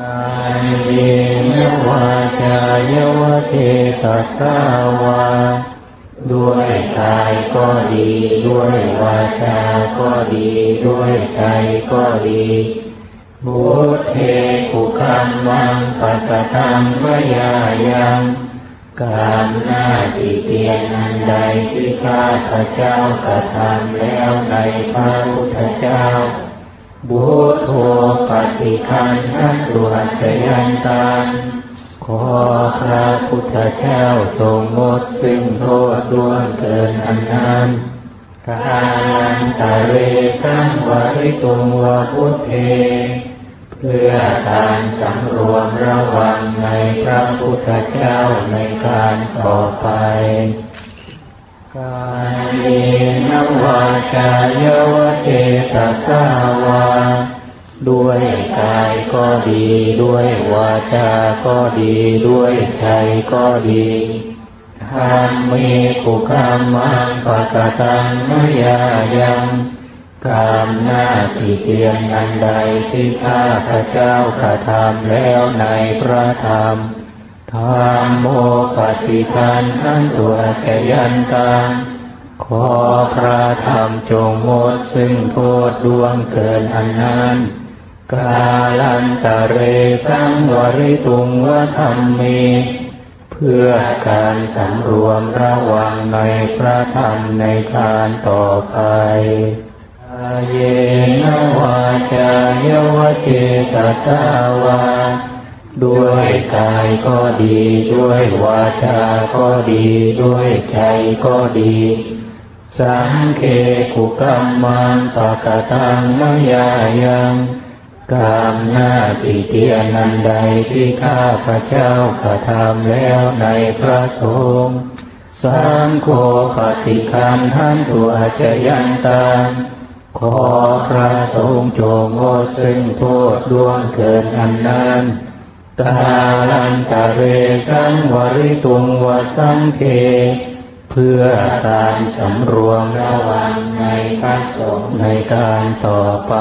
กายเยนวาจายวเทตัสสาวาด้วยกายก็ดี ด้วยวาจาก็ดี ด้วยใจก็ดีบุตเทกุคัมมังปัตตังมยายังการหน้าที่เพียงอันใดที่ข้าพระเจ้ากระทำแล้วในพระพุทธเจ้าบุตโธป ฏิคันหัตัวจยันตังขอพระพุทธเจ้าทรงงดซึ่งโทษด้วงเกินอันนั้นกาลันตะเรสังวริตุงวะพุทเท เพื่อการสำรวมระวังในพระพุทธเจ้าในการต่อไป กายเยนวาจายวเทตัสสาวาด้วย ก็ดีด้วยวาจาก็ดีด้วยใจก็ดีธรรมีกุคามังปะกตังมยายังกามหน้าที่เพียงอันใดที่ข้าพระเจ้ากระทำแล้วในพระธรรมธรรมโมปฏิคันอันตัวแกยันตังขอพระธรรมจงงดซึ่งโทษดวงเกินอันนั้น กาลันตะเรสังวริตุงวธรรมเม เพื่อการสำรวมระวังในพระธรรมในการต่อไปอาเยนวาจายวเจตสาวาด้วยกายก็ดี ด้วยวาจาก็ดี ด้วยใจก็ดี สังเคกุกรรมังปะกตังมยายัง กามหน้าที่เตียนันใดที่ข้าพระเจ้ากระทำแล้วในพระสงฆ์สังโฆปฏิคันท่านตัวจะยันตามขอพระสงฆ์จงงดซึ่งโทษด้วงเกินอันนั้นตาลันตะเรสังวริตุงวสังเคเพื่อการสำรวมระวังในพระสงฆ์ในการต่อไป